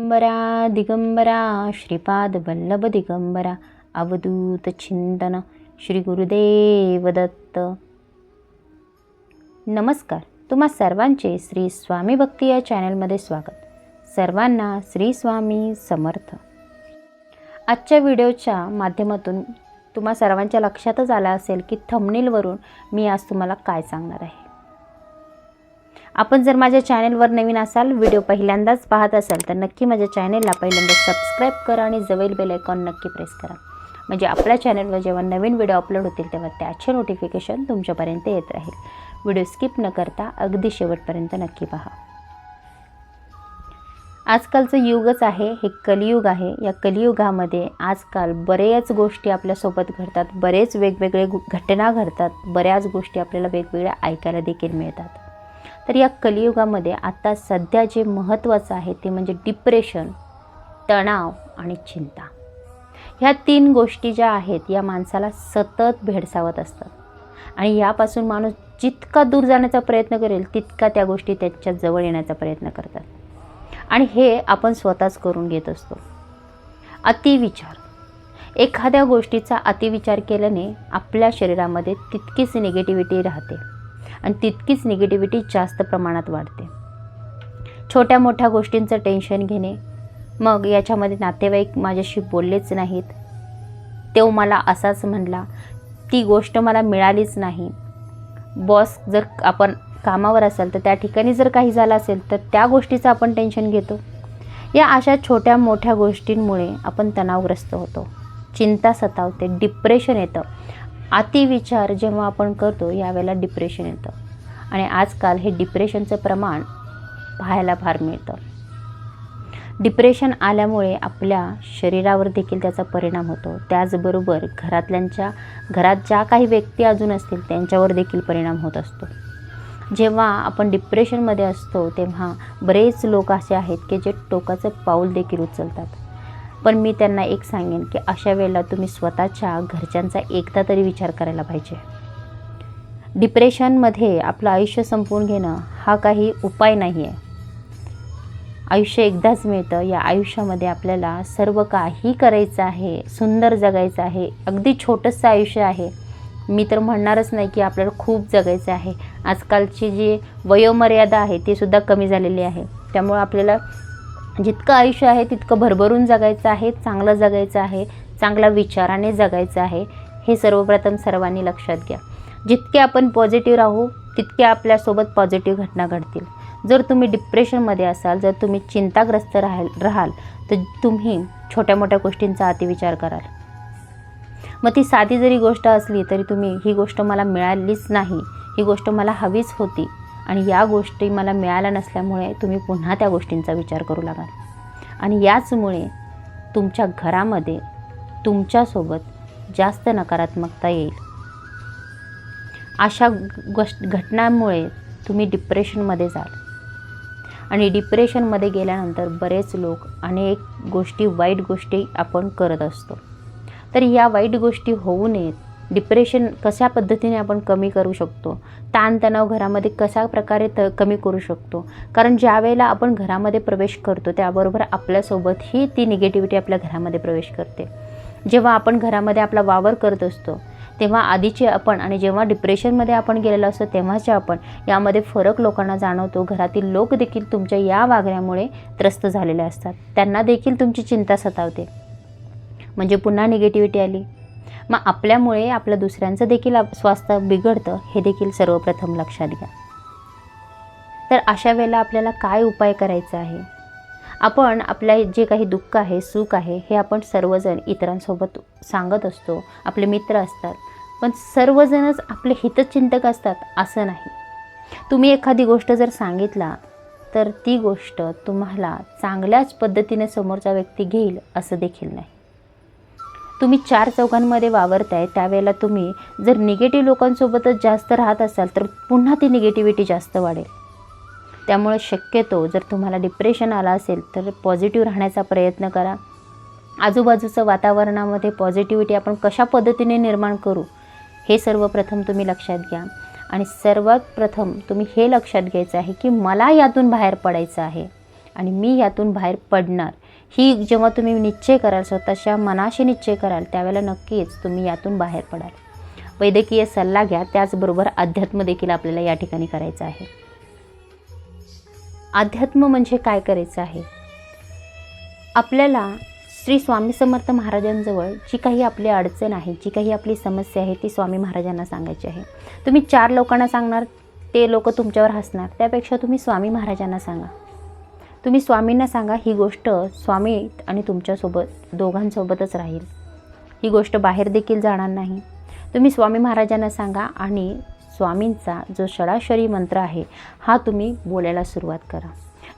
दिगंबरा दिगंबरा श्रीपाद वल्लभ दिगंबरा अवधूत चिंतन श्री गुरुदेव दत्त. नमस्कार तुम्हा सर्वांचे श्री स्वामी भक्ती या चॅनलमध्ये स्वागत. सर्वांना श्री स्वामी समर्थ. आजच्या व्हिडिओच्या माध्यमातून तुम्हा सर्वांच्या लक्षातच आलं असेल की थंबनेलवरून मी आज तुम्हाला काय सांगणार आहे. आपण जर माझ्या चॅनेलवर नवीन असाल व्हिडिओ पहिल्यांदाच पाहत असाल तर नक्की माझ्या चॅनेलला पहिल्यांदा सबस्क्राईब करा आणि जवळ बेल आयकॉन नक्की प्रेस करा. म्हणजे आपल्या चॅनलवर जेव्हा नवीन व्हिडिओ अपलोड होतील तेव्हा त्याचे नोटिफिकेशन तुमच्यापर्यंत येत राहील. व्हिडिओ स्किप न करता अगदी शेवटपर्यंत नक्की पहा. आजकालचं युगच आहे हे कलियुग आहे. या कलियुगामध्ये आजकाल बऱ्याच गोष्टी आपल्यासोबत घडतात. बरेच वेगवेगळे घटना घडतात. बऱ्याच गोष्टी आपल्याला वेगवेगळ्या ऐकायला देखील मिळतात. तर या कलियुगामध्ये आता सध्या जे महत्त्वाचं आहे ते म्हणजे डिप्रेशन तणाव आणि चिंता. ह्या तीन गोष्टी ज्या आहेत या माणसाला सतत भेडसावत असतात. आणि यापासून माणूस जितका दूर जाण्याचा प्रयत्न करेल तितका त्या गोष्टी त्याच्याजवळ येण्याचा प्रयत्न करतात. आणि हे आपण स्वतःच करून घेत असतो. अतिविचार. एखाद्या गोष्टीचा अतिविचार केल्याने आपल्या शरीरामध्ये तितकीच निगेटिव्हिटी राहते. आणि तितकीच निगेटिव्हिटी जास्त प्रमाणात वाढते. छोट्या मोठ्या गोष्टींचं टेन्शन घेणे मग याच्यामध्ये नातेवाईक माझ्याशी बोललेच नाहीत. तो मला असाच म्हणला ती गोष्ट मला मिळालीच नाही. बॉस जर आपण कामावर असेल तर त्या ठिकाणी जर काही झालं असेल तर त्या गोष्टीचं आपण टेन्शन घेतो. या अशा छोट्या मोठ्या गोष्टींमुळे आपण तणावग्रस्त होतो. चिंता सतावते डिप्रेशन येतं. अतिविचार जेव्हा आपण करतो यावेळेला डिप्रेशन येतं. आणि आजकाल हे डिप्रेशनचं प्रमाण पाहायला फार मिळतं. डिप्रेशन आल्यामुळे आपल्या शरीरावर देखील त्याचा परिणाम होतो. त्याचबरोबर घरातल्यांच्या घरात ज्या काही व्यक्ती अजून असतील त्यांच्यावर देखील परिणाम होत असतो. जेव्हा आपण डिप्रेशनमध्ये असतो तेव्हा बरेच लोक असे आहेत की जे टोकाचं पाऊल देखील उचलतात. पण मी त्यांना एक सांगेन की अशा वेळेला तुम्ही स्वतःच्या घरच्यांचा एकदा तरी विचार करायला पाहिजे. डिप्रेशनमध्ये आपलं आयुष्य संपवून घेणं हा काही उपाय नाही आहे आयुष्य एकदाच मिळतं. या आयुष्यामध्ये आपल्याला सर्व काही करायचं आहे सुंदर जगायचं आहे अगदी छोटंसं आयुष्य आहे. मी तर म्हणणारच नाही की आपल्याला खूप जगायचं आहे. आजकालची जी वयोमर्यादा आहे ती सुद्धा कमी झालेली आहे. त्यामुळं आपल्याला जितकं आयुष्य आहे तितकं भरभरून जगायचं आहे चांगलं जगायचं आहे चांगल्या विचाराने जगायचं आहे हे सर्वप्रथम सर्वांनी लक्षात घ्या. जितके आपण पॉझिटिव्ह राहू तितके आपल्यासोबत पॉझिटिव्ह घटना घडतील. जर तुम्ही डिप्रेशनमध्ये असाल जर तुम्ही चिंताग्रस्त राहाल राहाल तर तुम्ही छोट्या मोठ्या गोष्टींचा अतिविचार कराल. मग ती साधी जरी गोष्ट असली तरी तुम्ही ही गोष्ट मला मिळालीच नाही ही गोष्ट मला हवीच होती. आणि या गोष्टी मला मिळाल्या नसल्यामुळे तुम्ही पुन्हा त्या गोष्टींचा विचार करू लागाल. आणि याचमुळे तुमच्या घरामध्ये तुमच्यासोबत जास्त नकारात्मकता येईल. अशा गोष्ट घटनांमुळे तुम्ही डिप्रेशनमध्ये जाल. आणि डिप्रेशनमध्ये गेल्यानंतर बरेच लोक अनेक गोष्टी वाईट गोष्टी आपण करत असतो. तर या वाईट गोष्टी होऊ नयेत. डिप्रेशन कशा पद्धतीने आपण कमी करू शकतो? ताणतणाव घरामध्ये कशा प्रकारे त कमी करू शकतो? कारण ज्या वेळेला आपण घरामध्ये प्रवेश करतो त्याबरोबर आपल्यासोबतही ती निगेटिव्हिटी आपल्या घरामध्ये प्रवेश करते. जेव्हा आपण घरामध्ये आपला वावर करत असतो तेव्हा आधीचे आपण आणि जेव्हा डिप्रेशनमध्ये आपण गेलेलो असतो तेव्हाचे आपण यामध्ये फरक लोकांना जाणवतो. घरातील लोक देखील तुमच्या या वागण्यामुळे त्रस्त झालेले असतात. त्यांना देखील तुमची चिंता सतावते. म्हणजे पुन्हा निगेटिव्हिटी आली. मग आपल्यामुळे आपलं दुसऱ्यांचं देखील स्वास्थ्य बिघडतं हे देखील सर्वप्रथम लक्षात घ्या. तर अशा वेळेला आपल्याला काय उपाय करायचा आहे? आपण आपल्या जे काही दुःख आहे सुख आहे हे आपण सर्वजण इतरांसोबत सांगत असतो आपले मित्र असतात. पण सर्वजणच आपले हितचिंतक असतात असं नाही. तुम्ही एखादी गोष्ट जर सांगितला तर ती गोष्ट तुम्हाला चांगल्याच पद्धतीने समोरचा व्यक्ती घेईल असं देखील नाही. तुम्ही चार चौघांमध्ये वावरताय त्यावेळेला तुम्ही जर निगेटिव्ह लोकांसोबतच जास्त राहत असाल तर पुन्हा ती निगेटिव्हिटी जास्त वाढेल. त्यामुळे शक्यतो जर तुम्हाला डिप्रेशन आलं असेल तर पॉझिटिव्ह राहण्याचा प्रयत्न करा. आजूबाजूचं वातावरणामध्ये पॉझिटिव्हिटी आपण कशा पद्धतीने निर्माण करू हे सर्वप्रथम तुम्ही लक्षात घ्या. आणि सर्वात प्रथम तुम्ही हे लक्षात घ्यायचं आहे की मला यातून बाहेर पडायचं आहे. आणि मी यातून बाहेर पडणार. ही जेव्हा तुम्ही निश्चय कराल स्वतःच्या मनाशी निश्चय कराल त्यावेळेला नक्कीच तुम्ही यातून बाहेर पडाल. वैद्यकीय सल्ला घ्या त्याचबरोबर अध्यात्म देखील आपल्याला या ठिकाणी करायचं आहे. अध्यात्म म्हणजे काय करायचं आहे? आपल्याला श्री स्वामी समर्थ महाराजांजवळ जी काही आपली अडचण आहे जी काही आपली समस्या आहे ती स्वामी महाराजांना सांगायची आहे. तुम्ही चार लोकांना सांगणार ते लोक तुमच्यावर हसणार त्यापेक्षा तुम्ही स्वामी महाराजांना सांगा. तुम्ही स्वामींना सांगा ही गोष्ट स्वामी आणि तुमच्यासोबत दोघांसोबतच राहील. ही गोष्ट बाहेर देखील जाणार नाही. तुम्ही स्वामी महाराजांना सांगा आणि स्वामींचा जो षडाक्षरी मंत्र आहे हा तुम्ही बोलायला सुरुवात करा.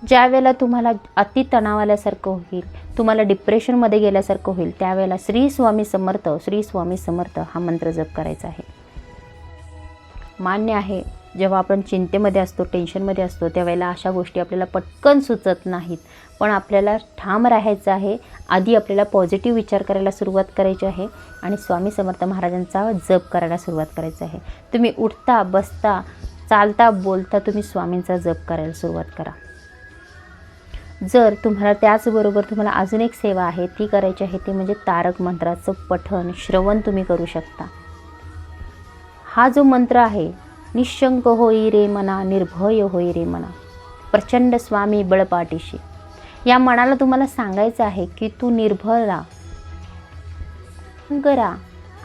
ज्या वेळेला तुम्हाला अति तणाव आल्यासारखं होईल तुम्हाला डिप्रेशनमध्ये गेल्यासारखं होईल त्यावेळेला श्री स्वामी समर्थ श्री स्वामी समर्थ हा मंत्र जप करायचा आहे. मान्य आहे जेव्हा आपण चिंतेमध्ये असतो टेन्शनमध्ये असतो त्यावेळेला अशा गोष्टी आपल्याला पटकन सुचत नाहीत. पण आपल्याला ठाम राहायचं आहे. आधी आपल्याला पॉझिटिव्ह विचार करायला सुरुवात करायची आहे आणि स्वामी समर्थ महाराजांचा जप करायला सुरुवात करायचं आहे. तुम्ही उठता बसता चालता बोलता तुम्ही स्वामींचा जप करायला सुरुवात करा. जर तुम्हाला त्याचबरोबर तुम्हाला अजून एक सेवा आहे ती करायची आहे ती म्हणजे तारक मंत्राचं पठण श्रवण तुम्ही करू शकता. हा जो मंत्र आहे निशंक होई रे मना निर्भय होई रे मना. प्रचंड स्वामी बळपाठीशी या मनाला तुम्हाला सांगायचं आहे की तू निर्भय राहा करा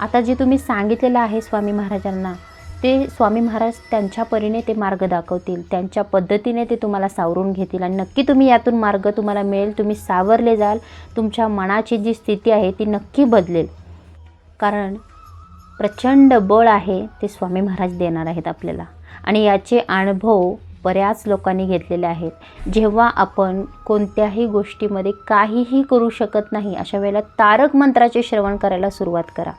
आता जे तुम्ही सांगितलेलं आहे स्वामी महाराजांना ते स्वामी महाराज त्यांच्या परीने ते मार्ग दाखवतील त्यांच्या पद्धतीने ते तुम्हाला सावरून घेतील आणि नक्की तुम्ही यातून मार्ग तुम्हाला मिळेल तुम्ही सावरले जाल तुमच्या मनाची जी स्थिती आहे ती नक्की बदलेल. कारण प्रचंड बळ आहे ते स्वामी महाराज देणार आहेत आपल्याला. आणि याचे अनुभव बऱ्याच लोकांनी घेतलेले आहेत. जेव्हा आपण कोणत्याही गोष्टीमध्ये काहीही करू शकत नाही अशा वेळेला तारक मंत्राचे श्रवण करायला सुरुवात करा.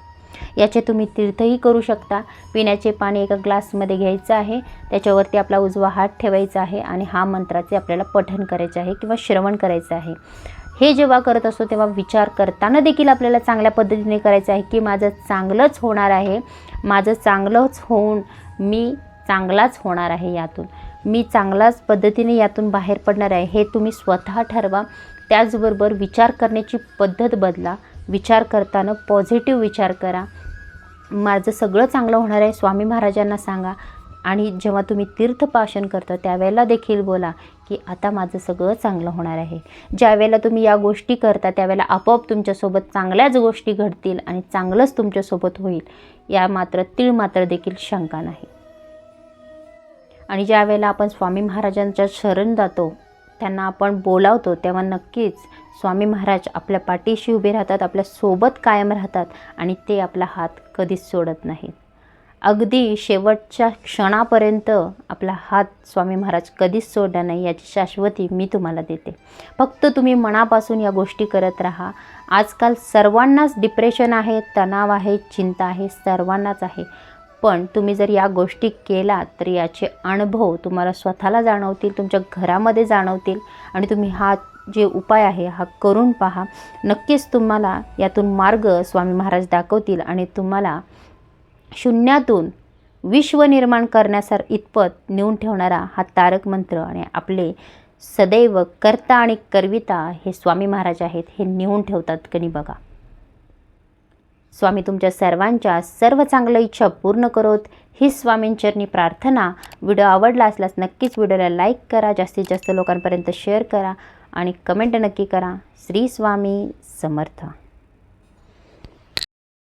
याचे तुम्ही तीर्थही करू शकता. पिण्याचे पाणी एका ग्लासमध्ये घ्यायचं आहे त्याच्यावरती आपला उजवा हात ठेवायचा आहे आणि हा मंत्राचे आपल्याला पठण करायचे आहे किंवा श्रवण करायचं आहे. हे जेव्हा करत असतो तेव्हा विचार करताना देखील आपल्याला चांगल्या पद्धतीने करायचं आहे की माझं चांगलंच होणार आहे. माझं चांगलंच होऊन मी चांगलाच होणार आहे यातून. मी चांगलाच पद्धतीने यातून बाहेर पडणार आहे हे तुम्ही स्वतः ठरवा. त्याचबरोबर विचार करण्याची पद्धत बदला. विचार करताना पॉझिटिव्ह विचार करा. माझं सगळं चांगलं होणार आहे स्वामी महाराजांना सांगा. आणि जेव्हा तुम्ही तीर्थपाशन करता त्यावेळेला देखील बोला की आता माझं सगळं चांगलं होणार आहे. ज्यावेळेला तुम्ही या गोष्टी करता त्यावेळेला आपोआप तुमच्यासोबत चांगल्याच गोष्टी घडतील आणि चांगलंच तुमच्यासोबत होईल या मात्र तीळ मात्र देखील शंका नाही. आणि ज्यावेळेला आपण स्वामी महाराजांच्या शरण जातो त्यांना आपण बोलावतो तेव्हा नक्कीच स्वामी महाराज आपल्या पाठीशी उभे राहतात आपल्यासोबत कायम राहतात आणि ते आपला हात कधीच सोडत नाहीत. अगदी शेवटच्या क्षणापर्यंत आपला हात स्वामी महाराज कधीच सोडला नाही याची शाश्वती मी तुम्हाला देते. फक्त तुम्ही मनापासून या गोष्टी करत राहा. आजकाल सर्वांनाच डिप्रेशन आहे तणाव आहे चिंता आहे सर्वांनाच आहे. पण तुम्ही जर या गोष्टी केला तर याचे अनुभव तुम्हाला स्वतःला जाणवतील तुमच्या घरामध्ये जाणवतील आणि तुम्ही हा जे उपाय आहे हा करून पहा. नक्कीच तुम्हाला यातून मार्ग स्वामी महाराज दाखवतील आणि तुम्हाला शून्यातून विश्व निर्माण करण्यासार इतपत नेऊन ठेवणारा हा तारक मंत्र आणि आपले सदैव कर्ता आणि करविता हे स्वामी महाराज आहेत हे नेऊन ठेवतात कणी बघा. स्वामी तुमच्या सर्वांच्या सर्व चांगल्या इच्छा पूर्ण करोत. ही स्वामींचरणी प्रार्थना व्हिडिओ आवडला असल्यास नक्कीच व्हिडिओला लाईक करा जास्तीत जास्त लोकांपर्यंत शेअर करा आणि कमेंट नक्की करा. श्री स्वामी समर्थ.